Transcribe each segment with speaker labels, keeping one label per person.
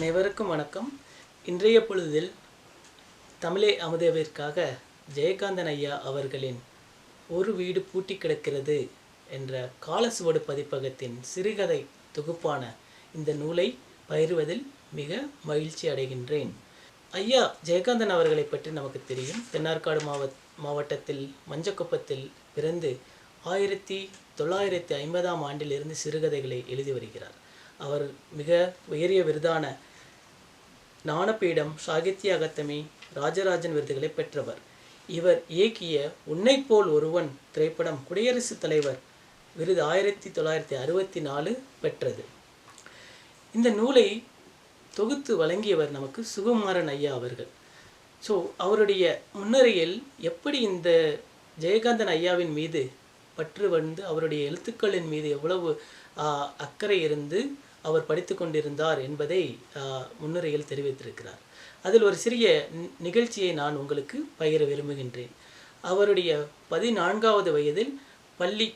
Speaker 1: அனைவருக்கும் வணக்கம். இன்றைய பொழுதில் தமிழே அமுதவிற்காக ஜெயகாந்தன் ஐயா அவர்களின் ஒரு வீடு பூட்டி கிடக்கிறது என்ற காலசுவடு பதிப்பகத்தின் சிறுகதை தொகுப்பான இந்த நூலை பயிர்வதில் மிக மகிழ்ச்சி அடைகின்றேன். ஐயா ஜெயகாந்தன் அவர்களை பற்றி நமக்கு தெரியும். தென்னார்காடு மாவ மாவட்டத்தில் மஞ்சக்குப்பத்தில் பிறந்து ஆயிரத்தி தொள்ளாயிரத்தி ஐம்பதாம் ஆண்டிலிருந்து சிறுகதைகளை எழுதி வருகிறார். அவர் மிக உயரிய விருதான ஞானபீடம் சாகித்ய அகாதமி ராஜராஜன் விருதுகளை பெற்றவர். இவர் இயக்கிய உன்னை போல் ஒருவன் திரைப்படம் குடியரசுத் தலைவர் விருது ஆயிரத்தி தொள்ளாயிரத்தி அறுபத்தி நாலு பெற்றது. இந்த நூலை தொகுத்து வழங்கியவர் நமக்கு சுகுமாரன் ஐயா அவர்கள். ஸோ அவருடைய முன்னுரையில் எப்படி இந்த ஜெயகாந்தன் ஐயாவின் மீது பற்று வந்து அவருடைய எழுத்துக்களின் மீது எவ்வளவு அக்கறை இருந்து அவர் படித்து கொண்டிருந்தார் என்பதை முன்னுரையில் தெரிவித்திருக்கிறார். அதில் ஒரு சிறிய நிகழ்ச்சியை நான் உங்களுக்கு பகிர விரும்புகின்றேன். அவருடைய பதினான்காவது வயதில் பள்ளி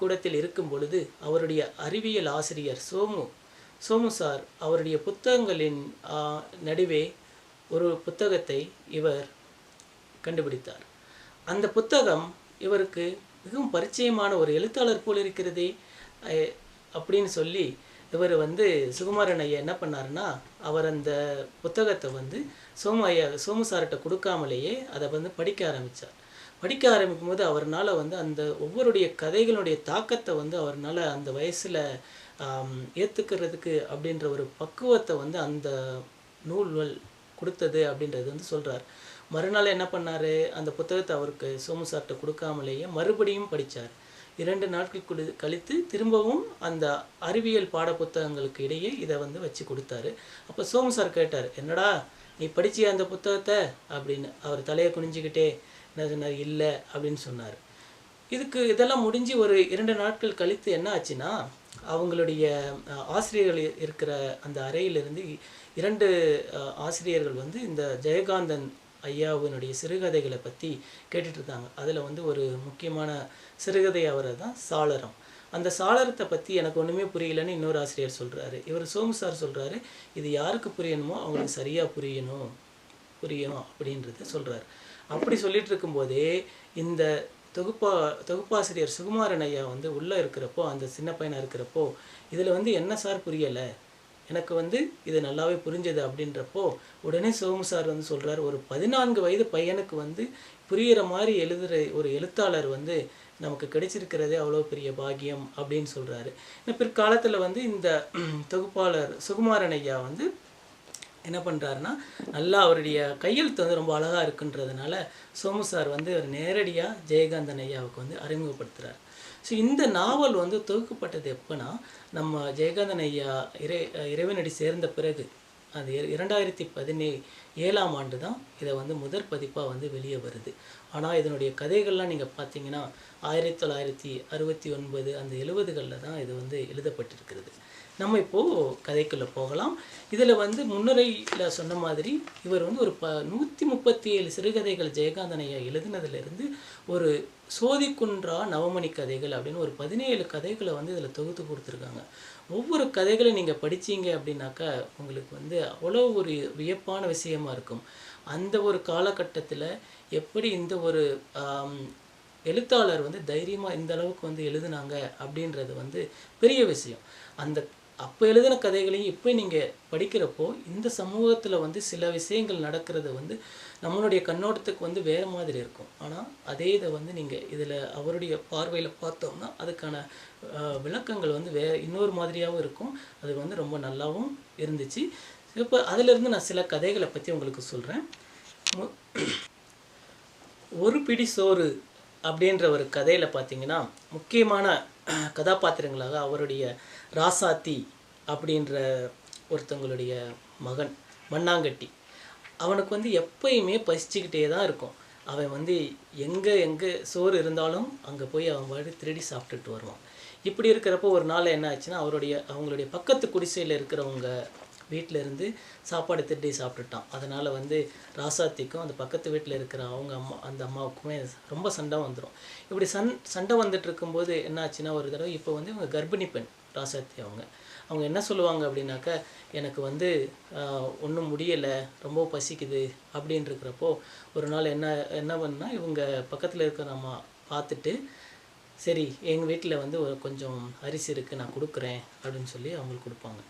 Speaker 1: கூடத்தில் இருக்கும் பொழுது அவருடைய அறிவியல் ஆசிரியர் சோமு சோமு சார் அவருடைய புத்தகங்களின் நடுவே ஒரு புத்தகத்தை இவர் கண்டுபிடித்தார். அந்த புத்தகம் இவருக்கு மிகவும் பரிச்சயமான ஒரு எழுத்தாளர் போல் இருக்கிறதே அப்படின்னு சொல்லி இவர் வந்து சுகுமாரன் ஐயா என்ன பண்ணாருன்னா அவர் அந்த புத்தகத்தை வந்து சோமு ஐயா சோமு சார்கிட்ட கொடுக்காமலேயே அதை வந்து படிக்க ஆரம்பித்தார் படிக்க ஆரம்பிக்கும் போது அவர்னால வந்து அந்த ஒவ்வொருடைய கதைகளுடைய தாக்கத்தை வந்து அவர்னால் அந்த வயசில் ஏற்றுக்கிறதுக்கு அப்படின்ற ஒரு பக்குவத்தை வந்து அந்த நூல்கள் கொடுத்தது அப்படின்றது வந்து சொல்கிறார் மறுநாள் என்ன பண்ணார்? அந்த புத்தகத்தை அவருக்கு சோமு சார்கிட்ட கொடுக்காமலேயே மறுபடியும் படித்தார் இரண்டு நாட்கள் கழித்து திரும்பவும் அந்த அறிவியல் பாட புத்தகங்களுக்கு இடையே இதை வந்து வச்சு கொடுத்தாரு. அப்போ சோமு சார் கேட்டார் என்னடா நீ படிச்சிய அந்த புத்தகத்தை? அப்படின்னு. அவர் தலையை குனிஞ்சுக்கிட்டே என்ன சொன்னார்? இல்லை அப்படின்னு சொன்னார். இதுக்கு இதெல்லாம் முடிஞ்சு ஒரு இரண்டு நாட்கள் கழித்து என்ன ஆச்சுன்னா அவங்களுடைய ஆசிரியர்கள் இருக்கிற அந்த அறையிலிருந்து இரண்டு ஆசிரியர்கள் வந்து இந்த ஜெயகாந்தன் ஐயாவினுடைய சிறுகதைகளை பற்றி கேட்டுட்டு இருந்தாங்க அதில் வந்து ஒரு முக்கியமான சிறுகதை அவரை தான் சாளரம். அந்த சாளரத்தை பற்றி எனக்கு ஒன்றுமே புரியலன்னு இன்னொரு ஆசிரியர் சொல்கிறாரு இவர் சோமு சார் சொல்கிறாரு இது யாருக்கு புரியணுமோ அவங்களுக்கு சரியாக புரியணும். புரியும் அப்படின்றத சொல்கிறார் அப்படி சொல்லிட்டு இருக்கும்போதே இந்த தொகுப்பா தொகுப்பாசிரியர் சுகுமாரன் ஐயா வந்து உள்ளே இருக்கிறப்போ அந்த சின்ன பையனாக இருக்கிறப்போ இதில் வந்து என்ன சார் புரியலை? எனக்கு வந்து இது நல்லாவே புரிஞ்சது அப்படின்றப்போ உடனே சோமு சார் வந்து சொல்கிறார் ஒரு பதினான்கு வயது பையனுக்கு வந்து புரிகிற மாதிரி எழுதுகிற ஒரு எழுத்தாளர் வந்து நமக்கு கிடைச்சிருக்கிறதே அவ்வளோ பெரிய பாக்கியம் அப்படின்னு சொல்கிறாரு பிற்காலத்தில் வந்து இந்த தொகுப்பாளர் சுகுமாரன் ஐயா வந்து என்ன பண்ணுறாருன்னா நல்லா அவருடைய கையெழுத்து வந்து ரொம்ப அழகாக இருக்குன்றதுனால சோமு சார் வந்து அவர் நேரடியாக ஜெயகாந்தன் ஐயாவுக்கு வந்து அறிமுகப்படுத்துகிறார் ஸோ இந்த நாவல் வந்து தொகுக்கப்பட்டது எப்போனா நம்ம ஜெயகாந்தன் ஐயா இறை இறைவனடி சேர்ந்த பிறகு அது இரண்டாயிரத்தி பதினே ஏழாம் ஆண்டு தான் இதை வந்து முதற் பதிப்பாக வந்து வெளியே வருது. ஆனால் இதனுடைய கதைகள்லாம் நீங்கள் பார்த்தீங்கன்னா ஆயிரத்தி தொள்ளாயிரத்தி அறுபத்தி ஒன்பது அந்த எழுபதுகளில் தான் இது வந்து எழுதப்பட்டிருக்கிறது. நம்ம இப்போது கதைக்குள்ளே போகலாம். இதில் வந்து முன்னுரையில் சொன்ன மாதிரி இவர் வந்து ஒரு ப நூற்றி முப்பத்தி ஏழு சிறுகதைகள் ஜெயகாந்தன் ஐயா எழுதினதுலேருந்து ஒரு சோதிக்குன்றா நவமணி கதைகள் அப்படின்னு ஒரு பதினேழு கதைகளை வந்து இதில் தொகுத்து கொடுத்துருக்காங்க. ஒவ்வொரு கதைகளை நீங்கள் படிச்சீங்க அப்படின்னாக்கா உங்களுக்கு வந்து அவ்வளோ ஒரு வியப்பான விஷயமா இருக்கும். அந்த ஒரு காலகட்டத்தில் எப்படி இந்த ஒரு எழுத்தாளர் வந்து தைரியமாக இந்த அளவுக்கு வந்து எழுதுனாங்க அப்படின்றது வந்து பெரிய விஷயம். அந்த அப்போ எழுதின கதைகளையும் இப்போ நீங்கள் படிக்கிறப்போ இந்த சமூகத்தில் வந்து சில விஷயங்கள் நடக்கிறது வந்து நம்மளுடைய கண்ணோட்டத்துக்கு வந்து வேறு மாதிரி இருக்கும். ஆனால் அதே இதை வந்து நீங்கள் இதில் அவருடைய பார்வையில் பார்த்தோம்னா அதுக்கான விளக்கங்கள் வந்து வே இன்னொரு மாதிரியாகவும் இருக்கும். அது வந்து ரொம்ப நல்லாவும் இருந்துச்சு. இப்போ அதிலிருந்து நான் சில கதைகளை பற்றி உங்களுக்கு சொல்கிறேன் ஒரு பிடி சோறு அப்படின்ற ஒரு கதையில் பார்த்தீங்கன்னா முக்கியமான கதாபாத்திரங்களாக அவருடைய ராசாத்தி அப்படின்ற ஒருத்தவங்களுடைய மகன் மண்ணாங்கட்டி. அவனுக்கு வந்து எப்பயுமே பசிச்சுக்கிட்டே தான் இருக்கும். அவன் வந்து எங்கே எங்கே சோறு இருந்தாலும் அங்கே போய் அவன் பாட்டு திருடி சாப்பிட்டுட்டு வருவான். இப்படி இருக்கிறப்போ ஒரு நாள் என்ன ஆச்சுன்னா அவருடைய அவங்களுடைய பக்கத்து குடிசையில் இருக்கிறவங்க வீட்டில் இருந்து சாப்பாடு திருடி சாப்பிட்டுட்டான். அதனால் வந்து ராசாத்திக்கும் அந்த பக்கத்து வீட்டில் இருக்கிற அவங்க அம்மா அந்த அம்மாவுக்குமே ரொம்ப சண்டை வந்துடும் இப்படி சண் சண்டை வந்துட்டு இருக்கும்போது என்னாச்சுன்னா ஒரு தடவை இப்போ வந்து இவங்க கர்ப்பிணி பெண் ராசாத்தி அவங்க. அவங்க என்ன சொல்லுவாங்க அப்படின்னாக்கா எனக்கு வந்து ஒன்றும் முடியலை ரொம்ப பசிக்குது அப்படின்ருக்கிறப்போ ஒரு நாள் என்ன என்ன பண்ணா இவங்க பக்கத்தில் இருக்கிற அம்மா பார்த்துட்டு சரி எங்கள் வீட்டில் வந்து ஒரு கொஞ்சம் அரிசி இருக்குது நான் கொடுக்குறேன் அப்படின்னு சொல்லி அவங்களுக்கு கொடுப்பாங்க.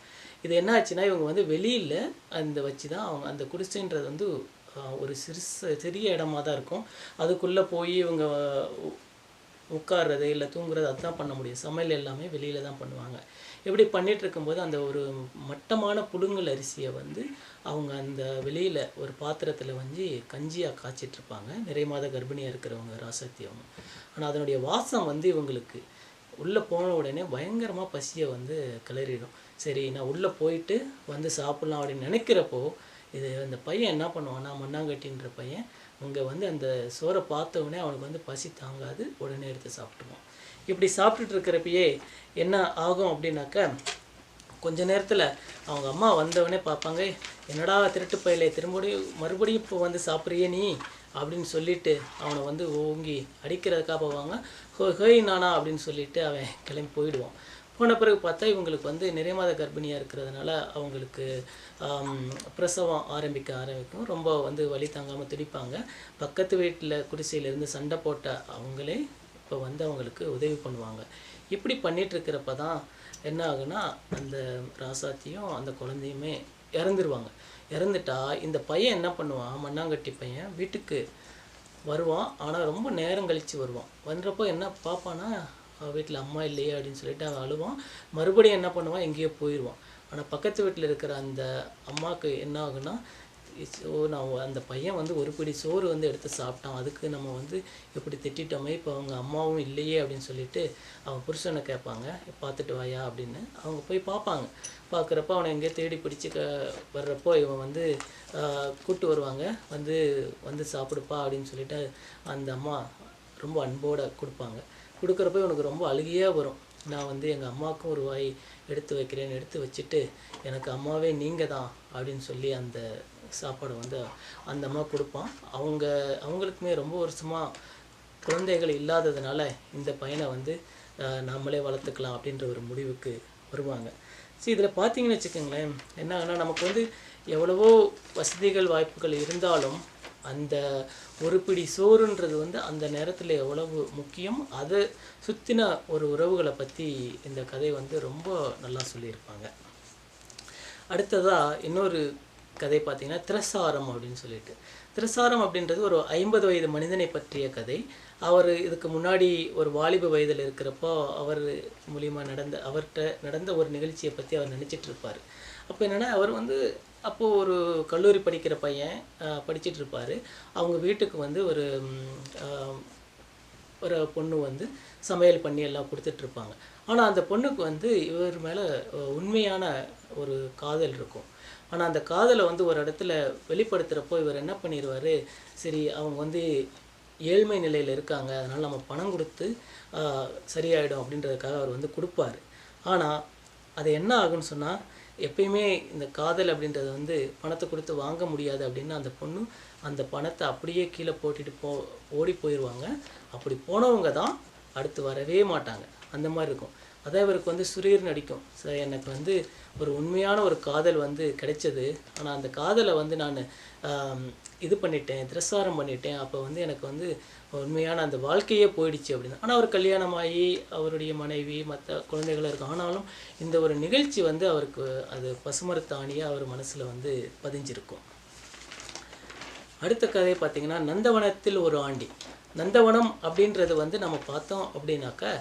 Speaker 1: இது என்ன ஆச்சுன்னா இவங்க வந்து வெளியில் அந்த வச்சு தான் அவங்க அந்த குடிசைன்றது வந்து ஒரு சிறுசு சிறிய இடமா தான் இருக்கும். அதுக்குள்ளே போய் இவங்க உட்கார்றது இல்லை தூங்குறது அதுதான் பண்ண முடியும். சமையல் எல்லாமே வெளியில் தான் பண்ணுவாங்க. இப்படி பண்ணிகிட்டு இருக்கும்போது அந்த ஒரு மட்டமான புழுங்கல் அரிசியை வந்து அவங்க அந்த வெளியில் ஒரு பாத்திரத்தில் வந்து கஞ்சியாக காய்ச்சிட்டு இருப்பாங்க. நிறைய மாத கர்ப்பிணியாக இருக்கிறவங்க ராசத்தி அவங்க. ஆனால் அதனுடைய வாசம் வந்து இவங்களுக்கு உள்ளே போன உடனே பயங்கரமாக பசியை வந்து கிளறிடும். சரி நான் உள்ளே போயிட்டு வந்து சாப்பிட்லாம் அப்படின்னு நினைக்கிறப்போ இது அந்த பையன் என்ன பண்ணுவான்னா மண்ணாங்கட்டின்ற பையன் அங்கே வந்து அந்த சோறை பார்த்த உடனே அவனுக்கு வந்து பசி தாங்காது உடனே எடுத்து சாப்பிட்டுருவான். இப்படி சாப்பிட்டுட்டு இருக்கிறப்பயே என்ன ஆகும் அப்படின்னாக்கா கொஞ்ச நேரத்தில் அவங்க அம்மா வந்தவொடனே பார்ப்பாங்க என்னடா திருட்டு பையிலே திரும்படியும் மறுபடியும் இப்போ வந்து சாப்பிட்றியே நீ? அப்படின்னு சொல்லிட்டு அவனை வந்து ஓங்கி அடிக்கிறதுக்காக போவாங்க. ஹோ ஹோய் நானா? அப்படின்னு சொல்லிட்டு அவன் கிளம்பி போயிடுவான். போன பிறகு பார்த்தா இவங்களுக்கு வந்து நிறைய மாத கர்ப்பிணியாக இருக்கிறதுனால அவங்களுக்கு பிரசவம் ஆரம்பிக்க ஆரம்பிக்கும். ரொம்ப வந்து வழி தாங்காமல் துடிப்பாங்க. பக்கத்து வீட்டில் குடிசையிலேருந்து சண்டை போட்ட அவங்களே இப்போ வந்து அவங்களுக்கு உதவி பண்ணுவாங்க. இப்படி பண்ணிகிட்ருக்கிறப்ப தான் என்ன ஆகுனா அந்த ராசாத்தியும் அந்த குழந்தையுமே இறந்துருவாங்க. இறந்துட்டா இந்த பையன் என்ன பண்ணுவான்? மண்ணாங்கட்டி பையன் வீட்டுக்கு வருவான். ஆனால் ரொம்ப நேரம் கழித்து வருவான். வந்துறப்போ என்ன பார்ப்பானா வீட்டில் அம்மா இல்லையே அப்படின்னு சொல்லிட்டு அவன் அழுவான். மறுபடியும் என்ன பண்ணுவான்? எங்கேயோ போயிடுவான் ஆனால் பக்கத்து வீட்டில் இருக்கிற அந்த அம்மாவுக்கு என்ன ஆகுனா ஓ நான் அந்த பையன் வந்து ஒரு பிடி சோறு வந்து எடுத்து சாப்பிட்டான். அதுக்கு நம்ம வந்து இப்படி திட்டிட்டோமே இப்போ அவங்க அம்மாவும் இல்லையே அப்படின்னு சொல்லிட்டு அவன் புருஷனை கேட்பாங்க. பார்த்துட்டு வாயா அப்படின்னு அவங்க போய் பார்ப்பாங்க. பார்க்குறப்ப அவனை எங்கேயோ தேடி பிடிச்சி க வர்றப்போ இவன் வந்து கூப்பிட்டு வருவாங்க. வந்து வந்து சாப்பிடுப்பா அப்படின்னு சொல்லிட்டு அந்த அம்மா ரொம்ப அன்போடு கொடுப்பாங்க. கொடுக்குறப்ப இவனுக்கு ரொம்ப அழுகியாக வரும். நான் வந்து எங்கள் அம்மாவுக்கும் ஒரு வாய் எடுத்து வைக்கிறேன்னு எடுத்து வச்சுட்டு எனக்கு அம்மாவே நீங்கள் தான் அப்படின்னு சொல்லி அந்த சாப்பாடு வந்து அந்த அம்மா கொடுப்பான். அவங்க அவங்களுக்குமே ரொம்ப வருஷமாக குழந்தைகள் இல்லாததுனால இந்த பையனை வந்து நம்மளே வளர்த்துக்கலாம் அப்படின்ற ஒரு முடிவுக்கு வருவாங்க. சரி இதில் பார்த்தீங்கன்னு வச்சுக்கோங்களேன் என்ன ஆகுனா நமக்கு வந்து எவ்வளவோ வசதிகள் வாய்ப்புகள் இருந்தாலும் அந்த ஒரு பிடி சோறுன்றது வந்து அந்த நேரத்தில் எவ்வளவு முக்கியம்? அதை சுற்றின ஒரு உறவுகளை பற்றி இந்த கதை வந்து ரொம்ப நல்லா சொல்லியிருப்பாங்க. அடுத்ததாக இன்னொரு கதை பார்த்திங்கன்னா திரசாரம் அப்படின்னு சொல்லிட்டு. திரசாரம் அப்படின்றது ஒரு ஐம்பது வயது மனிதனை பற்றிய கதை. அவர் இதுக்கு முன்னாடி ஒரு வாலிப வயதில் இருக்கிறப்போ அவர் மூலியமாக நடந்த அவர்கிட்ட நடந்த ஒரு நிகழ்ச்சியை பற்றி அவர் நினச்சிட்டு இருப்பார். அப்போ என்னென்னா அவர் வந்து அப்போது ஒரு கல்லூரி படிக்கிற பையன் படிச்சுட்டு இருப்பார் அவங்க வீட்டுக்கு வந்து ஒரு ஒரு பொண்ணு வந்து சமையல் பண்ணி எல்லாம் கொடுத்துட்ருப்பாங்க ஆனால் அந்த பொண்ணுக்கு வந்து இவர் மேலே உண்மையான ஒரு காதல் இருக்கும். ஆனால் அந்த காதலை வந்து ஒரு இடத்துல வெளிப்படுத்துகிறப்போ இவர் என்ன பண்ணிடுவார் சரி அவங்க வந்து ஏழ்மை நிலையில் இருக்காங்க. அதனால் நம்ம பணம் கொடுத்து சரியாயிடும் அப்படின்றதுக்காக அவர் வந்து கொடுப்பாரு. ஆனால் அது என்ன ஆகுன்னு சொன்னால் எப்பயுமே இந்த காதல் அப்படின்றது வந்து பணத்தை கொடுத்து வாங்க முடியாது அப்படின்னு அந்த பொண்ணு அந்த பணத்தை அப்படியே கீழே போட்டுட்டு போ ஓடி போயிடுவாங்க. அப்படி போனவங்க தான் அடுத்து வரவே மாட்டாங்க. அந்த மாதிரி இருக்கும். அதான் இவருக்கு வந்து சுரீர் நடிக்கும் சார் எனக்கு வந்து ஒரு உண்மையான ஒரு காதல் வந்து கிடைச்சது. ஆனால் அந்த காதலை வந்து நான் இது பண்ணிட்டேன் திரசாரம் பண்ணிட்டேன். அப்போ வந்து எனக்கு வந்து உண்மையான அந்த வாழ்க்கையே போயிடுச்சு அப்படின்னு. ஆனால் அவர் கல்யாணமாகி அவருடைய மனைவி மற்ற குழந்தைகள் இருக்கும் ஆனாலும் இந்த ஒரு நிகழ்ச்சி வந்து அவருக்கு அது பசுமரத்தாணியாக அவர் மனசில் வந்து பதிஞ்சிருக்கும். அடுத்த கதை பார்த்திங்கன்னா நந்தவனத்தில் ஒரு ஆண்டி. நந்தவனம் அப்படின்றது வந்து நம்ம பார்த்தோம் அப்படின்னாக்கா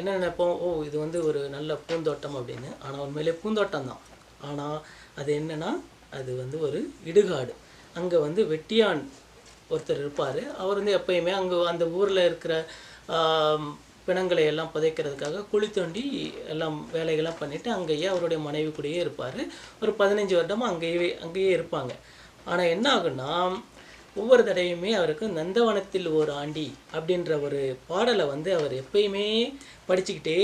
Speaker 1: என்ன நினைப்போம்? ஓ இது வந்து ஒரு நல்ல பூந்தோட்டம் அப்படின்னு. ஆனால் உண்மையிலே பூந்தோட்டம் தான் ஆனால் அது என்னென்னா அது வந்து ஒரு இடுகாடு. அங்கே வந்து வெட்டியான் ஒருத்தர் இருப்பார். அவர் வந்து எப்பயுமே அங்கே அந்த ஊரில் இருக்கிற பிணங்களை எல்லாம் புதைக்கிறதுக்காக குழி தோண்டி எல்லாம் வேலைகள்லாம் பண்ணிவிட்டு அங்கேயே அவருடைய மனைவி கூடயே இருப்பார். ஒரு பதினஞ்சு வருடமாக அங்கேயே அங்கேயே இருப்பாங்க. ஆனால் என்ன ஆகுன்னா ஒவ்வொரு தடையுமே அவருக்கு நந்தவனத்தில் ஒரு ஆண்டி அப்படின்ற ஒரு பாடலை வந்து அவர் எப்பயுமே படிச்சுக்கிட்டே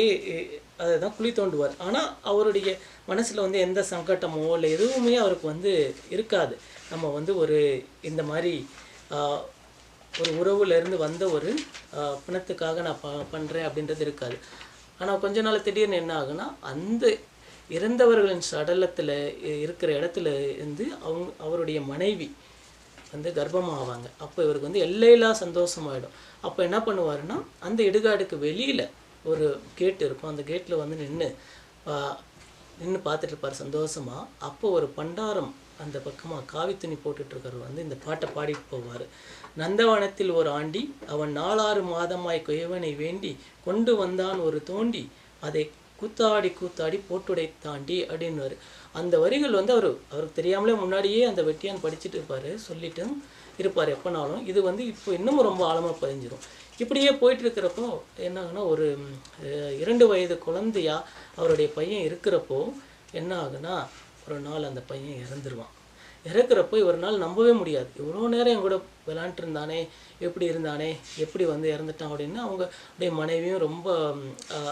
Speaker 1: அதை தான் குழி தோண்டுவார். ஆனால் அவருடைய மனசில் வந்து எந்த சங்கட்டமோ இல்லை எதுவுமே அவருக்கு வந்து இருக்காது. நம்ம வந்து ஒரு இந்த மாதிரி ஒரு உறவுலேருந்து வந்த ஒரு பிணத்துக்காக நான் ப பண்ணுறேன் அப்படின்றது இருக்காது. ஆனால் கொஞ்ச நாள் திடீர்னு என்ன ஆகுனா அந்த இறந்தவர்களின் சடலத்தில் இருக்கிற இடத்துல இருந்து அவங்க அவருடைய மனைவி வந்து கர்ப்பமாவாங்க. அப்போ இவருக்கு வந்து எல்லையில்லா சந்தோஷமாயிடும். அப்போ என்ன பண்ணுவாருன்னா அந்த இடுகாடுக்கு வெளியில் ஒரு கேட் இருக்கும். அந்த கேட்டில் வந்து நின்று நின்று பார்த்துட்டு இருப்பார் சந்தோஷமா. அப்போ ஒரு பண்டாரம் அந்த பக்கமாக காவி துணி போட்டுட்ருக்கிறவர் வந்து இந்த பாட்டை பாடிட்டு போவார். நந்தவனத்தில் ஒரு ஆண்டி அவன் நாலாறு மாதமாய் குயவனை வேண்டி கொண்டு வந்தான் ஒரு தோண்டி அதை கூத்தாடி கூத்தாடி போட்டுடை தாண்டி அப்படின்னுவார். அந்த வரிகள் வந்து அவர் அவருக்கு தெரியாமலே முன்னாடியே அந்த வெட்டியான் படிச்சுட்டு இருப்பார் சொல்லிட்டு இருப்பார் எப்போனாலும். இது வந்து இப்போ இன்னமும் ரொம்ப ஆழமாக பதிஞ்சிடும் இப்படியே போயிட்டு இருக்கிறப்போ என்னாகுன்னா ஒரு இரண்டு வயது குழந்தையா அவருடைய பையன் இருக்கிறப்போ என்ன ஆகுனா ஒரு நாள் அந்த பையன் இறந்துருவான். இறக்குறப்போ இவரால் நம்பவே முடியாது. இவ்வளோ நேரம் என் கூட விளாண்ட்ருந்தானே இருந்தானே எப்படி இருந்தானே எப்படி வந்து இறந்துட்டான் அப்படின்னு அவங்க அப்படியே மனைவியும் ரொம்ப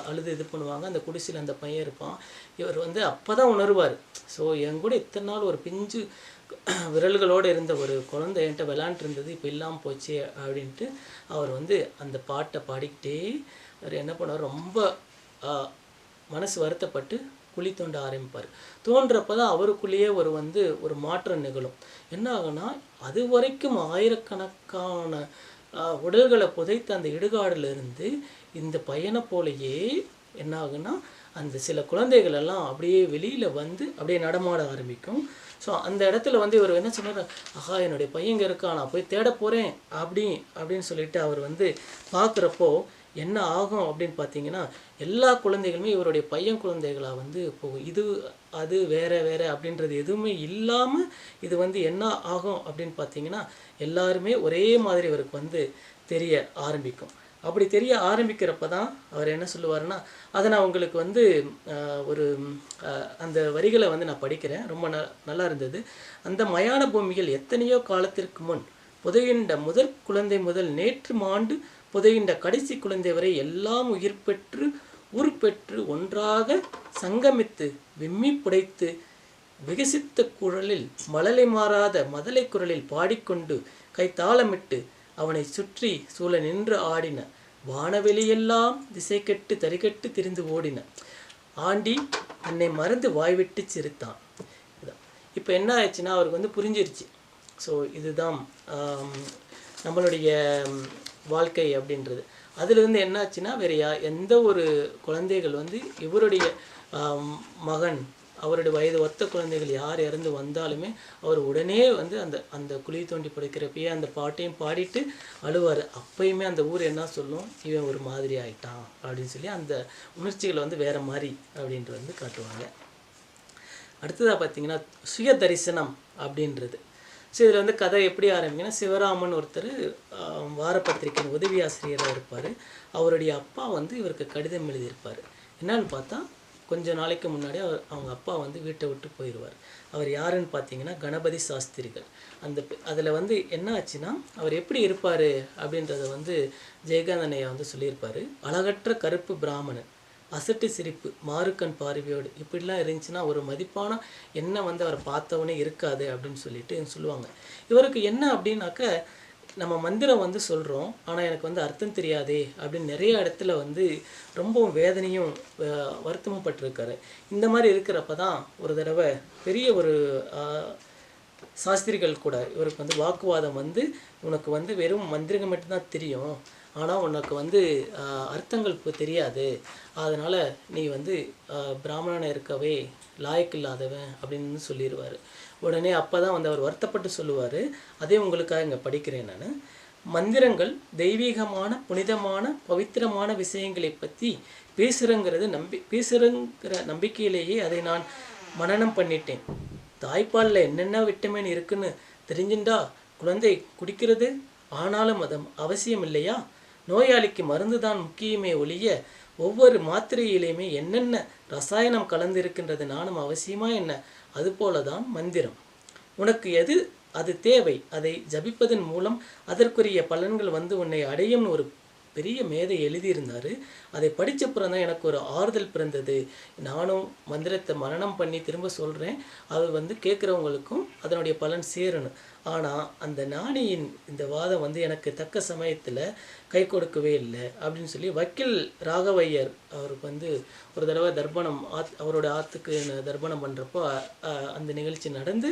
Speaker 1: அழுது இது பண்ணுவாங்க. அந்த குடிசையில் அந்த பையன் இருப்பான். இவர் வந்து அப்போ தான் உணர்வார். ஸோ என் கூட இத்தனை நாள் ஒரு பிஞ்சு விரல்களோடு இருந்த ஒரு குழந்தை என்கிட்ட விளாண்ட்ருந்தது இருந்தது இப்போ இல்லாமல் போச்சு அப்படின்ட்டு அவர் வந்து அந்த பாட்டை பாடிக்கிட்டே அவர் என்ன பண்ணுவார்? ரொம்ப மனசு வருத்தப்பட்டு குழி தோண்ட ஆரம்பிப்பார். தோன்றப்ப தான் அவருக்குள்ளேயே ஒரு வந்து ஒரு மாற்றம் நிகழும். என்ன ஆகுனா அது வரைக்கும் ஆயிரக்கணக்கான உடல்களை புதைத்த அந்த இடுகாடுலிருந்து இந்த பையனை போலயே என்ன ஆகுனா அந்த சில குழந்தைகள் எல்லாம் அப்படியே வெளியில் வந்து அப்படியே நடமாட ஆரம்பிக்கும். ஸோ அந்த இடத்துல வந்து இவர் என்ன சொன்னார்? ஆஹா என்னுடைய பையன் இருக்கா இருக்கான். நான் போய் தேட போகிறேன் அப்படி அப்படின்னு சொல்லிட்டு அவர் வந்து பார்க்குறப்போ என்ன ஆகும் அப்படின்னு பார்த்தீங்கன்னா எல்லா குழந்தைகளுமே இவருடைய பையன் குழந்தைகளாக வந்து போகும். இது அது வேற வேற அப்படின்றது எதுவுமே இல்லாமல் இது வந்து என்ன ஆகும் அப்படின்னு பார்த்தீங்கன்னா எல்லாருமே ஒரே மாதிரி இவருக்கு வந்து தெரிய ஆரம்பிக்கும். அப்படி தெரிய ஆரம்பிக்கிறப்ப தான் அவர் என்ன சொல்லுவார்னா அதை நான் உங்களுக்கு வந்து ஒரு அந்த வரிகளை வந்து நான் படிக்கிறேன். ரொம்ப ந நல்லா இருந்தது. அந்த மயான பூமியில் எத்தனையோ காலத்திற்கு முன் புதையுண்ட முதற் குழந்தை முதல் நேற்று மாண்டு புதையுண்ட கடைசி குழந்தை வரை எல்லாம் உயிர் பெற்று உருப்பெற்று ஒன்றாக சங்கமித்து விம்மி புடைத்து விகசித்த குரலில் மழலை மாறாத மதலை குரலில் பாடிக்கொண்டு கைத்தாளமிட்டு அவனை சுற்றி சூழ நின்று ஆடின வானவெளியெல்லாம் திசை கெட்டு தறிகெட்டு திரிந்து ஓடின. ஆண்டி தன்னை மறந்து வாய்விட்டு சிரித்தான். இப்போ என்ன ஆயிடுச்சுன்னா அவருக்கு வந்து புரிஞ்சிருச்சு. ஸோ இதுதான் நம்மளுடைய வாழ்க்கை அப்படின்றது. அதுலேருந்து என்னாச்சுன்னா வேறு வேற யா எந்த ஒரு குழந்தைகள் வந்து இவருடைய மகன் அவருடைய வயது ஒத்த குழந்தைகள் யார் இறந்து வந்தாலுமே அவர் உடனே வந்து அந்த அந்த குழி தோண்டி படைக்கிறப்பயே அந்த பாட்டையும் பாடிட்டு அழுவார். அப்பயுமே அந்த ஊர் என்ன சொல்லும்? இவன் ஒரு மாதிரி ஆயிட்டான் அப்படின்னு சொல்லி அந்த உணர்ச்சிகளை வந்து வேற மாதிரி அப்படின்ட்டு வந்து காட்டுவாங்க. அடுத்ததாக பார்த்தீங்கன்னா சுய தரிசனம் அப்படின்றது. ஸோ இதில் வந்து கதை எப்படி ஆரம்பிங்கன்னா சிவராமன் ஒருத்தர் ஆஹ், உதவி ஆசிரியராக இருப்பார். அவருடைய அப்பா வந்து இவருக்கு கடிதம் எழுதியிருப்பார். என்னன்னு பார்த்தா கொஞ்ச நாளைக்கு முன்னாடி அவர் அவங்க அப்பா வந்து வீட்டை விட்டு போயிடுவார் அவர் யாருன்னு பார்த்தீங்கன்னா கணபதி சாஸ்திரிகள். அந்த அதில் வந்து என்ன ஆச்சுன்னா அவர் எப்படி இருப்பார் அப்படின்றத வந்து ஜெயகாந்தனையா வந்து சொல்லியிருப்பார். அழகற்ற கருப்பு பிராமணன். அசட்டு சிரிப்பு மாறுக்கண் பார்வையோடு இப்படிலாம் இருந்துச்சுன்னா ஒரு மதிப்பான எண்ணம் வந்து அவரை பார்த்தவனே இருக்காது அப்படின்னு சொல்லிட்டு சொல்லுவாங்க. இவருக்கு என்ன அப்படின்னாக்க நம்ம மந்திரம் வந்து சொல்கிறோம் ஆனால் எனக்கு வந்து அர்த்தம் தெரியாதே அப்படின்னு நிறைய இடத்துல வந்து ரொம்பவும் வேதனையும் வருத்தமும் பட்டிருக்காரு. இந்த மாதிரி இருக்கிறப்ப தான் ஒரு தடவை பெரிய ஒரு சாஸ்திரிகள் கூட இவருக்கு வந்து வாக்குவாதம் வந்து உனக்கு வந்து வெறும் மந்திரங்கள் மட்டும்தான் தெரியும் ஆனால் உனக்கு வந்து அர்த்தங்கள் இப்போ தெரியாது. அதனால் நீ வந்து பிராமணனை இருக்கவே லாயக்கு இல்லாதவன் அப்படின்னு சொல்லிடுவார் உடனே அப்போ தான் வந்து அவர் வருத்தப்பட்டு சொல்லுவார். அதே உங்களுக்காக இங்கே படிக்கிறேன் நான். மந்திரங்கள் தெய்வீகமான புனிதமான பவித்திரமான விஷயங்களை பற்றி பேசுகிறங்கிறது நம்பி பேசுகிறங்கிற நம்பிக்கையிலேயே அதை நான் மனநம் பண்ணிட்டேன். தாய்ப்பாலில் என்னென்ன விட்டமின் இருக்குன்னு தெரிஞ்சுண்டா? குழந்தை குடிக்கிறது? ஆனாலும் அது அவசியம் இல்லையா நோயாளிக்கு மருந்து தான் முக்கியமே ஒழிய ஒவ்வொரு மாத்திரையிலையுமே என்னென்ன ரசாயனம் கலந்து இருக்கின்றது நானும் அவசியமா என்ன? அதுபோல தான் மந்திரம். உனக்கு எது அது தேவை அதை ஜபிப்பதன் மூலம் அதற்குரிய பலன்கள் வந்து உன்னை அடையும்னு ஒரு பெரிய மேதை எழுதியிருந்தார். அதை படித்த தான் எனக்கு ஒரு ஆறுதல் பிறந்தது. நானும் மந்திரத்தை மரணம் பண்ணி திரும்ப சொல்கிறேன் அது வந்து கேட்குறவங்களுக்கும் அதனுடைய பலன் சேரணும். ஆனால் அந்த ஞானியின் இந்த வாதம் வந்து எனக்கு தக்க சமயத்தில் கை கொடுக்கவே இல்லை அப்படின்னு சொல்லி வக்கீல் ராகவையர் அவருக்கு வந்து ஒரு தடவை தர்ப்பணம் ஆத் அவரோட ஆத்துக்கு தர்ப்பணம் பண்ணுறப்போ அந்த நிகழ்ச்சி நடந்து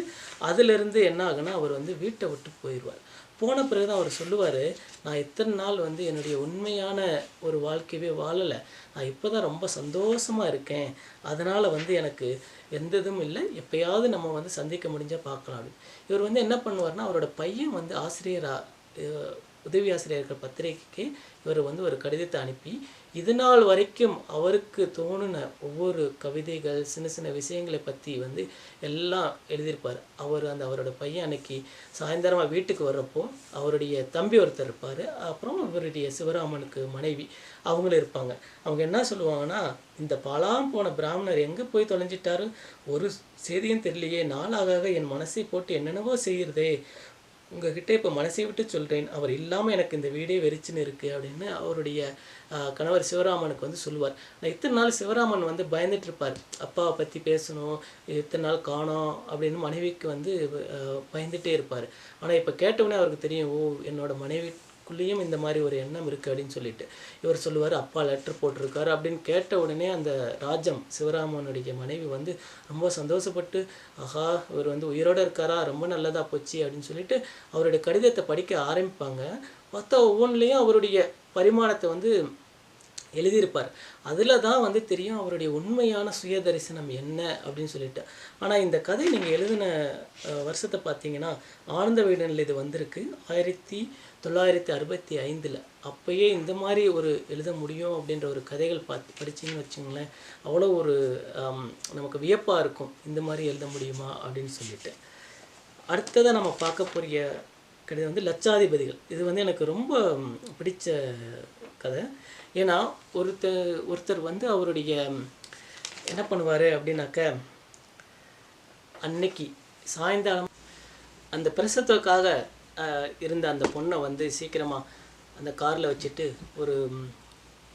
Speaker 1: அதிலிருந்து என்ன ஆகுனா அவர் வந்து வீட்டை விட்டு போயிடுவார். போன பிறகு தான் அவர் சொல்லுவார் நான் இத்தனை நாள் வந்து என்னுடைய உண்மையான ஒரு வாழ்க்கையவே வாழலை. நான் இப்போ தான் ரொம்ப சந்தோஷமாக இருக்கேன். அதனால் வந்து எனக்கு எந்த இதுவும் இல்லை. எப்பயாவது நம்ம வந்து சந்திக்க முடிஞ்சால் பார்க்கலாம். அப்படின்னு இவர் வந்து என்ன பண்ணுவார்னா அவரோட பையன் வந்து ஆசிரியராக உதவி ஆசிரியர்கள் பத்திரிகைக்கு இவர் வந்து ஒரு கடிதத்தை அனுப்பி இதுநாள் வரைக்கும் அவருக்கு தோணுன ஒவ்வொரு கவிதைகள் சின்ன சின்ன விஷயங்களை பற்றி வந்து எல்லாம் எழுதியிருப்பார். அவர் அந்த அவரோட பையன் அன்னைக்கு சாயந்தரமாக வீட்டுக்கு வர்றப்போ அவருடைய தம்பி ஒருத்தர் இருப்பார். அப்புறம் இவருடைய சிவராமனுக்கு மனைவி அவங்களும் இருப்பாங்க. அவங்க என்ன சொல்லுவாங்கன்னா இந்த பலாம் போன பிராமணர் எங்கே போய் தொலைஞ்சிட்டாரு? ஒரு செய்தியும் தெரியலையே. நாளாக என் மனசை போட்டு என்னென்னவோ செய்கிறதே உங்ககிட்ட இப்போ மனசை விட்டு சொல்கிறேன் அவர் இல்லாமல் எனக்கு இந்த வீடே வெறிச்சுன்னு இருக்குது அப்படின்னு அவருடைய கணவர் சிவராமனுக்கு வந்து சொல்லுவார். நான் இத்தனை நாள் சிவராமன் வந்து பயந்துட்டு இருப்பார். அப்பாவை பற்றி பேசணும் இத்தனை நாள் காணோம் அப்படின்னு மனைவிக்கு வந்து பயந்துகிட்டே பயந்துட்டே இருப்பார். ஆனால் இப்போ கேட்டவுடனே அவருக்கு தெரியும் ஓ என்னோட எனக்குள்ளேயும் இந்த மாதிரி ஒரு எண்ணம் இருக்குது அப்படின்னு சொல்லிட்டு. இவர் சொல்லுவார் அப்பா லெட்டர் போட்டிருக்காரு. அப்படின்னு கேட்ட உடனே அந்த ராஜம் சிவராமனுடைய மனைவி வந்து ரொம்ப சந்தோஷப்பட்டு ஆஹா இவர் வந்து உயிரோட இருக்காரா? ரொம்ப நல்லதாக போச்சு. அப்படின்னு சொல்லிட்டு அவருடைய கடிதத்தை படிக்க ஆரம்பிப்பாங்க. பார்த்தா ஒவ்வொன்றுலேயும் அவருடைய பரிமாணத்தை வந்து எழுதியிருப்பார். அதில் தான் வந்து தெரியும் அவருடைய உண்மையான சுய தரிசனம் என்ன அப்படின்னு சொல்லிட்டு. ஆனால் இந்த கதை நீங்கள் எழுதின வருஷத்தை பார்த்தீங்கன்னா ஆனந்த வீடனில் இது வந்திருக்கு. ஆயிரத்தி தொள்ளாயிரத்தி அறுபத்தி ஐந்தில். அப்போயே இந்த மாதிரி ஒரு எழுத முடியும் அப்படின்ற ஒரு கதைகள் பார்த்து படிச்சீங்கன்னு வச்சுங்களேன் அவ்வளோ ஒரு நமக்கு வியப்பாக இருக்கும். இந்த மாதிரி எழுத முடியுமா அப்படின்னு சொல்லிட்டு. அடுத்ததாக நம்ம பார்க்க போகிற கடிதம் வந்து லட்சாதிபதிகள். இது வந்து எனக்கு ரொம்ப பிடிச்ச கதை. ஏன்னா ஒருத்தர் ஒருத்தர் வந்து அவருடைய என்ன பண்ணுவார் அப்படின்னாக்க அன்னைக்கு சாயந்தாலம் அந்த பிரசத்துக்காக இருந்த அந்த பொண்ணை வந்து சீக்கிரமாக அந்த காரில் வச்சுட்டு ஒரு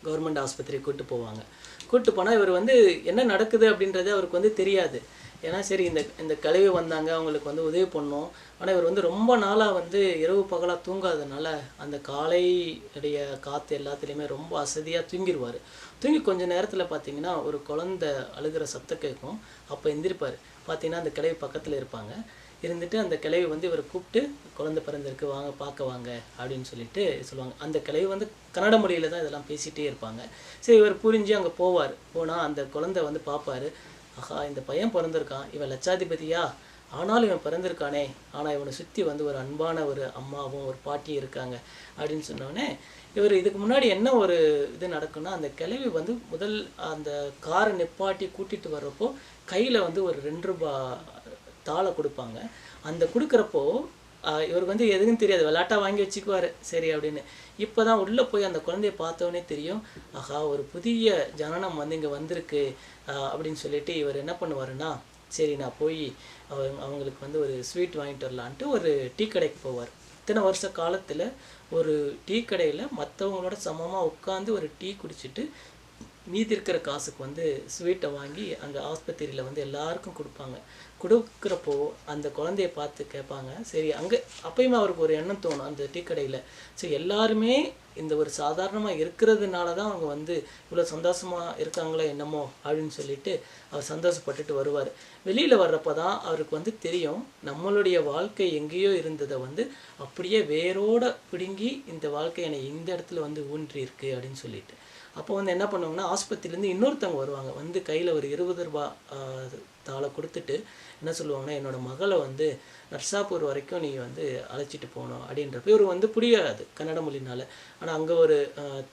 Speaker 1: கவர்மெண்ட் ஆஸ்பத்திரி கூப்பிட்டு போவாங்க. கூப்பிட்டு போனால் இவர் வந்து என்ன நடக்குது அப்படின்றது அவருக்கு வந்து தெரியாது. ஏன்னா சரி இந்த இந்த கழிவு வந்தாங்க அவங்களுக்கு வந்து உதவி பண்ணோம் ஆனால் இவர் வந்து ரொம்ப நாளாக வந்து இரவு பகலாக தூங்காததுனால அந்த காலையுடைய காற்று எல்லாத்துலேயுமே ரொம்ப அசதியாக தூங்கிடுவார் தூங்கி கொஞ்ச நேரத்தில் பார்த்தீங்கன்னா ஒரு குழந்தை அழுகிற சத்தம் கேட்கும். அப்போ எந்திருப்பார். பார்த்தீங்கன்னா அந்த கிளவி பக்கத்தில் இருப்பாங்க. இருந்துட்டு அந்த கிளவி வந்து இவரை கூப்பிட்டு குழந்தை பிறந்திருக்கு வாங்க பார்க்க வாங்க அப்படின்னு சொல்லிட்டு சொல்லுவாங்க. அந்த கிளவி வந்து கன்னட மொழியில் தான் இதெல்லாம் பேசிகிட்டே இருப்பாங்க. சரி இவர் புரிஞ்சு அங்கே போவார். போனால் அந்த குழந்தை வந்து பார்ப்பாரு ஆஹா இந்த பையன் பிறந்திருக்கான். இவன் லட்சாதிபதியா? ஆனாலும் இவன் பிறந்திருக்கானே ஆனால் இவனை சுற்றி வந்து ஒரு அன்பான ஒரு அம்மாவும் ஒரு பாட்டியும் இருக்காங்க அப்படின்னு சொன்னோடனே இவர் இதுக்கு முன்னாடி என்ன ஒரு இது நடக்கும்னா அந்த கிளவி வந்து முதல் அந்த காரை நிப்பாட்டி கூட்டிகிட்டு வர்றப்போ கையில் வந்து ஒரு ரெண்டு ரூபா தாளை கொடுப்பாங்க. அந்த கொடுக்குறப்போ இவருக்கு வந்து எதுவும் தெரியாது விளையாட்டா வாங்கி வச்சுக்குவாரு சரி அப்படின்னு. இப்போ தான் உள்ளே போய் அந்த குழந்தைய பார்த்தோன்னே தெரியும் ஆஹா ஒரு புதிய ஜனனம் வந்து இங்கே வந்திருக்கு அப்படின்னு சொல்லிட்டு இவர் என்ன பண்ணுவாருன்னா சரி நான் போய் அவங்க அவங்களுக்கு வந்து ஒரு ஸ்வீட் வாங்கிட்டு வரலான்ட்டு ஒரு டீ கடைக்கு போவார். இத்தனை வருஷ காலத்தில் ஒரு டீ கடையில் மற்றவங்களோட சமமாக உட்காந்து ஒரு டீ குடிச்சிட்டு மீதி இருக்கிற காசுக்கு வந்து ஸ்வீட்டை வாங்கி அங்கே ஆஸ்பத்திரியில் வந்து எல்லாருக்கும் கொடுப்பாங்க. கொடுக்குறப்போ அந்த குழந்தைய பார்த்து கேட்பாங்க சரி அங்கே அப்பயுமே அவருக்கு ஒரு எண்ணம் தோணும் அந்த டீ கடையில். சரி எல்லாருமே இந்த ஒரு சாதாரணமாக இருக்கிறதுனால தான் அவங்க வந்து இவ்வளோ சந்தோஷமாக இருக்காங்களா என்னமோ அப்படின்னு சொல்லிட்டு அவர் சந்தோஷப்பட்டுட்டு வருவார். வெளியில் வர்றப்போ தான் அவருக்கு வந்து தெரியும் நம்மளுடைய வாழ்க்கை எங்கேயோ இருந்ததை வந்து அப்படியே வேரோட பிடுங்கி இந்த வாழ்க்கை என்னை இந்த இடத்துல வந்து ஊன்றி இருக்கு அப்படின்னு சொல்லிட்டு. அப்போ வந்து என்ன பண்ணுவாங்கன்னா ஆஸ்பத்திரியிலேருந்து இன்னொருத்தவங்க வருவாங்க. வந்து கையில் ஒரு இருபது ரூபா தாளை கொடுத்துட்டு என்ன சொல்லுவாங்கன்னா என்னோடய மகளை வந்து நர்சாப்பூர் வரைக்கும் நீ வந்து அழைச்சிட்டு போகணும் அப்படின்றப்ப இவர் வந்து புரியாது கன்னட மொழினால். ஆனால் அங்கே ஒரு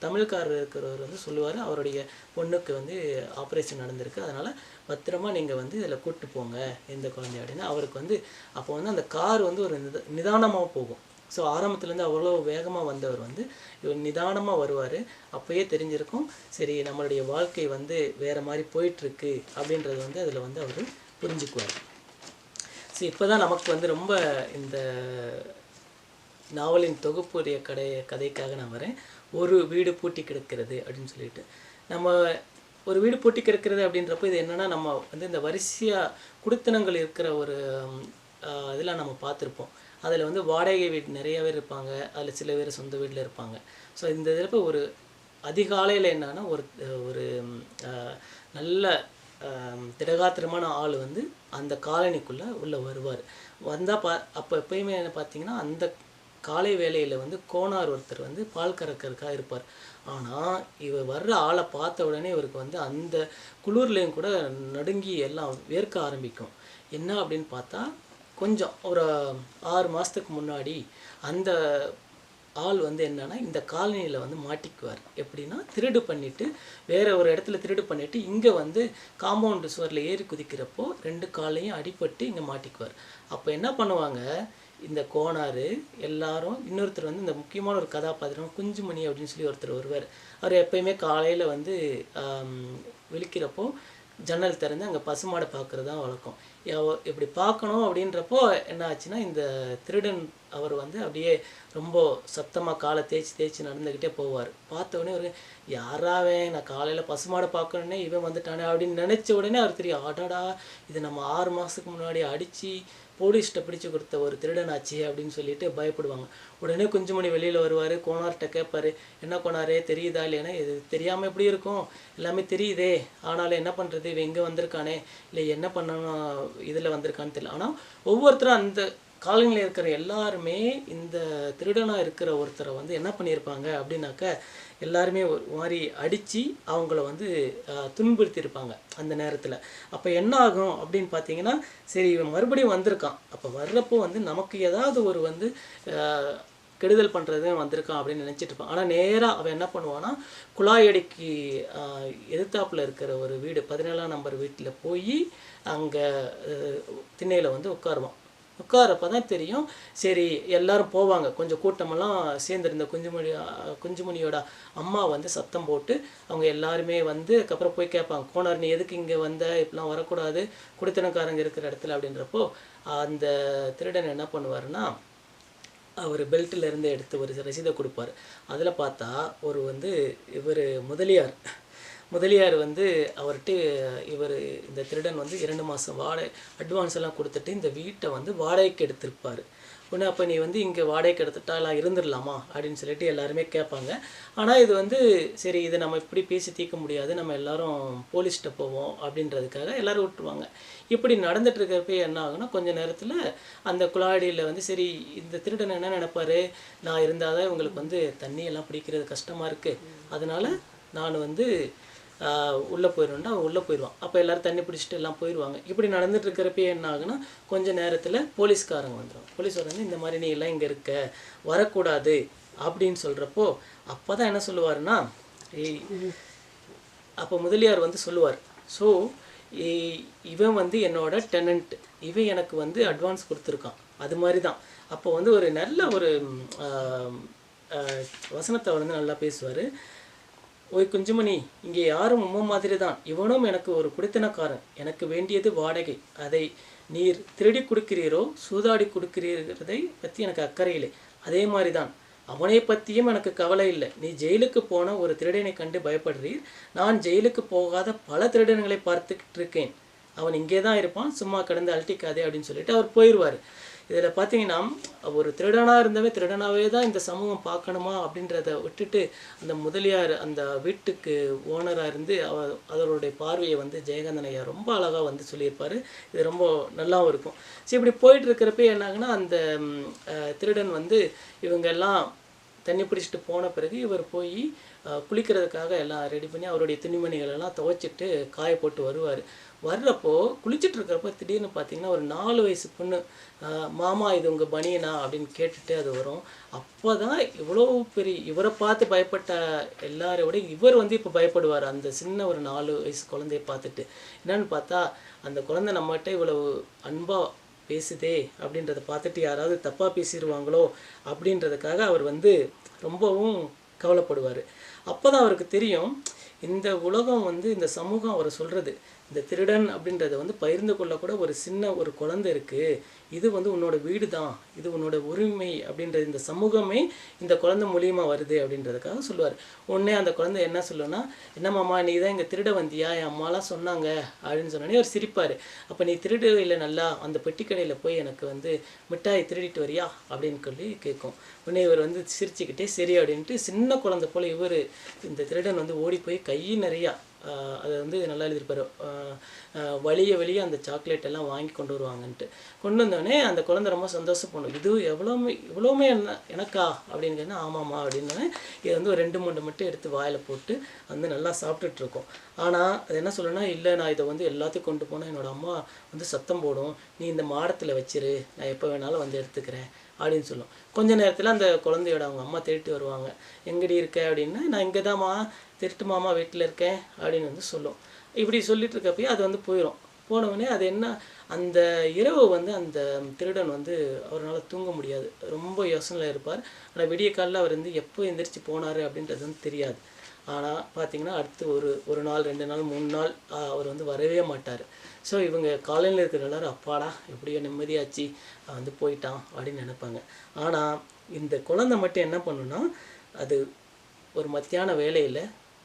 Speaker 1: தமிழ்காரர் இருக்கிறவர் வந்து சொல்லுவார் அவருடைய பொண்ணுக்கு வந்து ஆப்ரேஷன் நடந்திருக்கு. அதனால் பத்திரமா நீங்கள் வந்து இதில் கூப்பிட்டு போங்க எந்த குழந்தை அப்படின்னு. அவருக்கு வந்து அப்போ வந்து அந்த கார் வந்து ஒரு நித நிதானமாக போகும். ஸோ ஆரம்பத்துலேருந்து அவ்வளோ வேகமாக வந்தவர் வந்து இவர் நிதானமாக வருவார். அப்போயே தெரிஞ்சிருக்கும் சரி நம்மளுடைய வாழ்க்கை வந்து வேறு மாதிரி போயிட்டுருக்கு அப்படின்றது வந்து அதில் வந்து அவர் புரிஞ்சுக்குவார். ஸோ இப்போ தான் நமக்கு வந்து ரொம்ப இந்த நாவலின் தொகுப்புடைய கடை கதைக்காக நான் வரேன். ஒரு வீடு பூட்டி கிடக்கிறது அப்படின்னு சொல்லிட்டு. நம்ம ஒரு வீடு பூட்டி கிடக்கிறது அப்படின்றப்போ இது என்னன்னா நம்ம வந்து இந்த வரிசையாக குடித்தனங்கள் இருக்கிற ஒரு இதெல்லாம் நம்ம பார்த்துருப்போம். அதில் வந்து வாடகை வீடு நிறைய பேர் இருப்பாங்க. அதில் சில பேர் சொந்த வீட்டில் இருப்பாங்க. ஸோ இந்த இதில் ஒரு அதிகாலையில் என்னன்னா ஒரு ஒரு நல்ல திடகாத்திரமான ஆள் வந்து அந்த காலனிக்குள்ளே உள்ளே வருவார். வந்தால் பா அப்போ எப்பயுமே என்ன பார்த்தீங்கன்னா அந்த காலை வேலையில் வந்து கோனார் ஒருத்தர் வந்து பால் கறக்கறக்காக இருப்பார். ஆனால் இவர் வர்ற ஆளை பார்த்த உடனே இவருக்கு வந்து அந்த குளிர்லேயும் கூட நடுங்கி எல்லாம் வேர்க்க ஆரம்பிக்கும். என்ன அப்படின்னு பார்த்தா கொஞ்சம் ஒரு ஆறு மாதத்துக்கு முன்னாடி அந்த ஆள் வந்து என்னென்னா இந்த காலனியில் வந்து மாட்டிக்குவார். எப்படின்னா திருடு பண்ணிவிட்டு வேறு ஒரு இடத்துல திருடு பண்ணிவிட்டு இங்கே வந்து காம்பவுண்டு சுவரில் ஏறி குதிக்கிறப்போ ரெண்டு காலையும் அடிபட்டு இங்கே மாட்டிக்குவார். அப்போ என்ன பண்ணுவாங்க? இந்த கோனார் எல்லாரும் இன்னொருத்தர் வந்து இந்த முக்கியமான ஒரு கதாபாத்திரம் குஞ்சுமணி அப்படின்னு சொல்லி ஒருத்தர் வருவார். அவர் எப்பயுமே காலையில் வந்து விழிக்கிறப்போ ஜன்னல் திறந்து அங்கே பசுமாடை பார்க்குறது தான் வழக்கம். இப்படி பார்க்கணும் அப்படின்றப்போ என்ன ஆச்சுன்னா இந்த திருடன் அவர் வந்து அப்படியே ரொம்ப சத்தமாக காலை தேய்ச்சி தேய்ச்சி நடந்துக்கிட்டே போவார். பார்த்த உடனே ஒரு யாராவே நான் காலையில் பசுமாடை பார்க்கணுன்னே இவன் வந்துட்டானே அப்படின்னு நினச்ச உடனே அவர் தெரியும் ஆடாடா இது நம்ம ஆறு மாதத்துக்கு முன்னாடி அடித்து போலீஸ்கிட்ட பிடிச்சு கொடுத்த ஒரு திருடனாச்சே அப்படின்னு சொல்லிட்டு பயப்படுவாங்க. உடனே குஞ்சுமணி வெளியில் வருவார் கோனார்கிட்ட கேட்பாரு என்ன கோனாரே தெரியுதா இல்லைன்னா இது தெரியாமல் எப்படி இருக்கும்? எல்லாமே தெரியுதே. ஆனாலும் என்ன பண்ணுறது இவன் எங்கே வந்திருக்கானே. இல்லை என்ன பண்ணணும்? இதில் வந்திருக்கான்னு தெரியல. ஆனால் ஒவ்வொருத்தரும் அந்த காலனியில் இருக்கிற எல்லாருமே இந்த திருடனாக இருக்கிற ஒருத்தரை வந்து என்ன பண்ணியிருப்பாங்க அப்படின்னாக்க எல்லாருமே ஒரு மாதிரி அடித்து அவங்கள வந்து துன்புறுத்தியிருப்பாங்க அந்த நேரத்தில். அப்போ என்ன ஆகும் அப்படின்னு பார்த்தீங்கன்னா சரி இவன் மறுபடியும் வந்திருக்கான். அப்போ வர்றப்போ வந்து நமக்கு ஏதாவது ஒரு வந்து கெடுதல் பண்ணுறது வந்திருக்கான் அப்படின்னு நினச்சிட்டு இருப்பான். ஆனால் நேராக அவன் என்ன பண்ணுவான்னா குழாயடிக்கு எதிர்த்தாப்பில் இருக்கிற ஒரு வீடு பதினேழாம் நம்பர் வீட்டில் போய் அங்கே திண்ணையில் வந்து உட்காருவான். உட்காரப்ப தான் தெரியும். சரி எல்லாரும் போவாங்க. கொஞ்சம் கூட்டமெல்லாம் சேர்ந்துருந்த குஞ்சுமணி குஞ்சுமணியோட அம்மா வந்து சத்தம் போட்டு அவங்க எல்லாருமே வந்து அதுக்கப்புறம் போய் கேட்பாங்க. கோனார் நீ எதுக்கு இங்கே வந்த? இப்படிலாம் வரக்கூடாது. குடித்தனக்காரங்க இருக்கிற இடத்துல. அப்படின்றப்போ அந்த திருடன் என்ன பண்ணுவாருன்னா அவர் பெல்ட்டில் இருந்து எடுத்து ஒரு ரசீதை கொடுப்பாரு. அதில் பார்த்தா ஒரு வந்து இவர் முதலியார். முதலியார் வந்து அவர்கிட்ட இவர் இந்த திருடன் வந்து இரண்டு மாதம் வாடகை அட்வான்ஸ் எல்லாம் கொடுத்துட்டு இந்த வீட்டை வந்து வாடகைக்கு எடுத்திருப்பார். உடனே அப்போ நீ வந்து இங்கே வாடகைக்கு எடுத்துட்டா எல்லாம் இருந்துடலாமா? அப்படின்னு சொல்லிட்டு எல்லாருமே கேட்பாங்க. ஆனால் இது வந்து சரி இதை நம்ம இப்படி பேசி தீர்க்க முடியாது நம்ம எல்லாரும் போலீஸ்கிட்ட போவோம் அப்படின்றதுக்காக எல்லாரும் விட்டுருவாங்க. இப்படி நடந்துட்டு இருக்கிறப்ப என்ன ஆகுனா கொஞ்ச நேரத்தில் அந்த குழாடியில் வந்து சரி இந்த திருடன் என்ன நினைப்பாரு? நான் இருந்தால் தான் இவங்களுக்கு வந்து தண்ணியெல்லாம் பிடிக்கிறது கஷ்டமாக இருக்குது அதனால் நான் வந்து உள்ளே போயிடுவேன்டா உள்ளே போயிடுவான் அப்போ எல்லாரும் தண்ணி பிடிச்சிட்டு எல்லாம் போயிடுவாங்க இப்படி நடந்துட்டு இருக்கிறப்ப என்ன ஆகுனா கொஞ்சம் நேரத்தில் போலீஸ்காரங்க வந்துடும் போலீஸ் வந்து இந்த மாதிரி நீ எல்லாம் இங்கே இருக்க வரக்கூடாது அப்படின்னு சொல்கிறப்போ அப்போ தான் என்ன சொல்லுவாருன்னா அப்போ முதலியார் வந்து சொல்லுவார். ஸோ இவன் வந்து என்னோட டெனண்ட் இவன் எனக்கு வந்து அட்வான்ஸ் கொடுத்துருக்கான். அது மாதிரி தான் அப்போ வந்து ஒரு நல்ல ஒரு வசனத்தை வந்து நல்லா பேசுவார். ஓய் குஞ்சுமணி இங்கே யாரும் உம்ம மாதிரி தான் இவனும் எனக்கு ஒரு குடித்தனக்காரன். எனக்கு வேண்டியது வாடகை. அதை நீர் திருடி கொடுக்கிறீரோ சூதாடி கொடுக்கிறீர்கிறதை பற்றி எனக்கு அக்கறை இல்லை. அதே மாதிரி தான் அவனை பற்றியும் எனக்கு கவலை இல்லை. நீ ஜெயிலுக்கு போன ஒரு திருடனை கண்டு பயப்படுறீர். நான் ஜெயிலுக்கு போகாத பல திருடன்களை பார்த்துக்கிட்டு இருக்கேன் அவன் இங்கே தான் இருப்பான் சும்மா கிடந்து அழட்டிக்காதே அப்படின்னு சொல்லிட்டு அவர் போயிடுவார் இதில் பார்த்தீங்கன்னா ஒரு திருடனாக இருந்தவே திருடனாகவே தான் இந்த சமூகம் பார்க்கணுமா அப்படின்றத விட்டுட்டு அந்த முதலியார் அந்த வீட்டுக்கு ஓனராக இருந்து அவ அதனுடைய பார்வையை வந்து ஜெயகாந்தன் ஐயா ரொம்ப அழகாக வந்து சொல்லியிருப்பார். இது ரொம்ப நல்லாவும் இருக்கும். சரி இப்படி போயிட்டு இருக்கிறப்ப என்னாகுன்னா அந்த திருடன் வந்து இவங்க எல்லாம் தண்ணி பிடிச்சிட்டு போன பிறகு இவர் போய் குளிக்கிறதுக்காக எல்லாம் ரெடி பண்ணி அவருடைய துணிமணிகள் எல்லாம் துவைச்சிட்டு காய போட்டு வருவார். வர்றப்போ குளிச்சிட்டு இருக்கிறப்போ திடீர்னு பார்த்தீங்கன்னா ஒரு நாலு வயசு பொண்ணு மாமா இது உங்கள் பனியனா? அப்படின்னு கேட்டுட்டு அது வரும். அப்போ தான் இவ்வளோ பெரிய இவரை பார்த்து பயப்பட்ட எல்லாரோட இவர் வந்து இப்போ பயப்படுவார். அந்த சின்ன ஒரு நாலு வயசு குழந்தைய பார்த்துட்டு. என்னன்னு பார்த்தா அந்த குழந்தை நம்மகிட்ட இவ்வளவு அன்பாக பேசுதே அப்படின்றத பார்த்துட்டு யாராவது தப்பாக பேசிடுவாங்களோ அப்படின்றதுக்காக அவர் வந்து ரொம்பவும் கவலைப்படுவார். அப்போ தான் அவருக்கு தெரியும் இந்த உலகம் வந்து இந்த சமூகம் அவரை சொல்கிறது இந்த திருடன் அப்படின்றத வந்து பகிர்ந்து கொள்ள கூட ஒரு சின்ன ஒரு குழந்தை இருக்குது இது வந்து உன்னோட வீடு தான் இது உன்னோட உரிமை அப்படின்ற இந்த சமூகமே இந்த குழந்தை மூலியமாக வருது அப்படின்றதுக்காக சொல்லுவார். உடனே அந்த குழந்தை என்ன சொல்லுன்னா என்னம்மாம்மா நீ தான் இங்கே திருட வந்தியா? என் அம்மாலாம் சொன்னாங்க. அப்படின்னு சொன்னோடனே அவர் சிரிப்பார். அப்போ நீ திருடு இல்லை நல்லா அந்த பெட்டிக்கடையில் போய் எனக்கு வந்து மிட்டாய் திருடிட்டு வரியா? அப்படின்னு சொல்லி கேட்கும். உடனே இவர் வந்து சிரிச்சுக்கிட்டே சரி அப்படின்ட்டு சின்ன குழந்தை போல் இவர் இந்த திருடன் வந்து ஓடி போய் கை நிறையா அதை வந்து நல்லா எழுதியிருப்பார். வழிய வழிய அந்த சாக்லேட் எல்லாம் வாங்கி கொண்டு வருவாங்கன்ட்டு. கொண்டு வந்தோடனே அந்த குழந்தை ரொம்ப சந்தோஷப்படும். இது எவ்வளோமே இவ்வளோமே என்ன எனக்கா? அப்படின்னு கேட்டால் ஆமாம்மா அப்படின்னோடனே இது வந்து ஒரு ரெண்டு மூணு மட்டும் எடுத்து வாயில் போட்டு வந்து நல்லா சாப்பிட்டுட்டு இருக்கோம் ஆனால் அது என்ன சொல்லணும்னா இல்லை நான் இதை வந்து எல்லாத்தையும் கொண்டு போனால் என்னோட அம்மா வந்து சத்தம் போடும். நீ இந்த மாடத்தில் வச்சிரு. நான் எப்போ வேணாலும் வந்து எடுத்துக்கிறேன். அப்படின்னு சொல்லும். கொஞ்ச நேரத்தில் அந்த குழந்தையோட அவங்க அம்மா திருட்டு வருவாங்க. எங்கடி இருக்க? அப்படின்னா நான் இங்கே தான்மா திருட்டு மாமா வீட்டில் இருக்கேன். அப்படின்னு வந்து சொல்லும். இப்படி சொல்லிட்டு இருக்கப்பயே அது வந்து போயிடும் போனவுடனே அது என்ன அந்த இரவு வந்து அந்த திருடன் வந்து அவரால் தூங்க முடியாது. ரொம்ப யோசனையில் இருப்பார். ஆனால் விடிய காலில் அவர் வந்து எப்போ எந்திரிச்சு போனார் அப்படின்றது வந்து தெரியாது. ஆனால் பார்த்தீங்கன்னா அடுத்து ஒரு ஒரு நாள் ரெண்டு நாள் மூணு நாள் அவர் வந்து வரவே மாட்டார். ஸோ இவங்க காலையில் இருக்கிற எல்லாரும் அப்பாடா எப்படியோ நிம்மதியாச்சு வந்து போயிட்டான் அப்படின்னு நினைப்பாங்க. ஆனால் இந்த குழந்தை மட்டும் என்ன பண்ணுன்னா அது ஒரு மத்தியான வேலையில்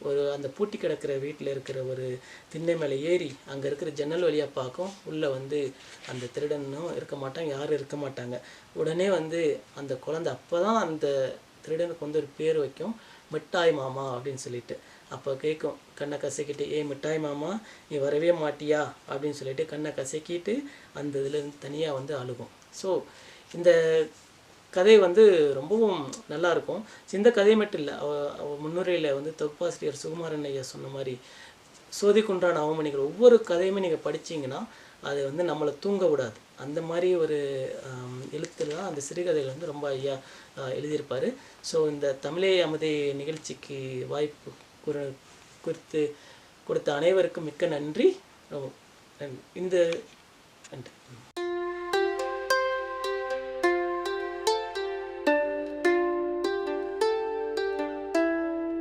Speaker 1: ஒரு அந்த பூட்டி கிடக்கிற வீட்டில் இருக்கிற ஒரு திண்ணை மேலே ஏறி அங்கே இருக்கிற ஜன்னல் வழியாக பார்க்கும். உள்ளே வந்து அந்த திருடனும் இருக்க மாட்டாங்க யாரும் இருக்க மாட்டாங்க. உடனே வந்து அந்த குழந்தை அப்போ தான் அந்த திருடனுக்கு வந்து ஒரு பேர் வைக்கும். மிட்டாய் மாமா அப்படின்னு சொல்லிட்டு. அப்போ கேட்கும் கண்ணை கசக்கிட்டு ஏய் மிட்டாய் மாமா நீ வரவே மாட்டியா? அப்படின்னு சொல்லிட்டு கண்ணை கசக்கிட்டு அந்த இதுலேருந்து தனியாக வந்து அழுகும். ஸோ இந்த கதை வந்து ரொம்பவும் நல்லா இருக்கும் இந்த கதை மட்டும் இல்லை அவ அவ முன்னுரையில் வந்து தொகுப்பாசிரியர் சுகுமாரன் ஐயா சொன்ன மாதிரி சோதிக்குன்றான அவமணிகள். ஒவ்வொரு கதையுமே நீங்கள் படிச்சீங்கன்னா அது வந்து நம்மளை தூங்க விடாது. அந்த மாதிரி ஒரு எழுத்தில் எழுத்துல தான் அந்த சிறுகதைகள் வந்து ரொம்ப ஐயா எழுதியிருப்பார். ஸோ இந்த தமிழே அமுதே நிகழ்ச்சிக்கு வாய்ப்பு குற குறித்து கொடுத்த அனைவருக்கும் மிக்க நன்றி. நன்றி. இந்த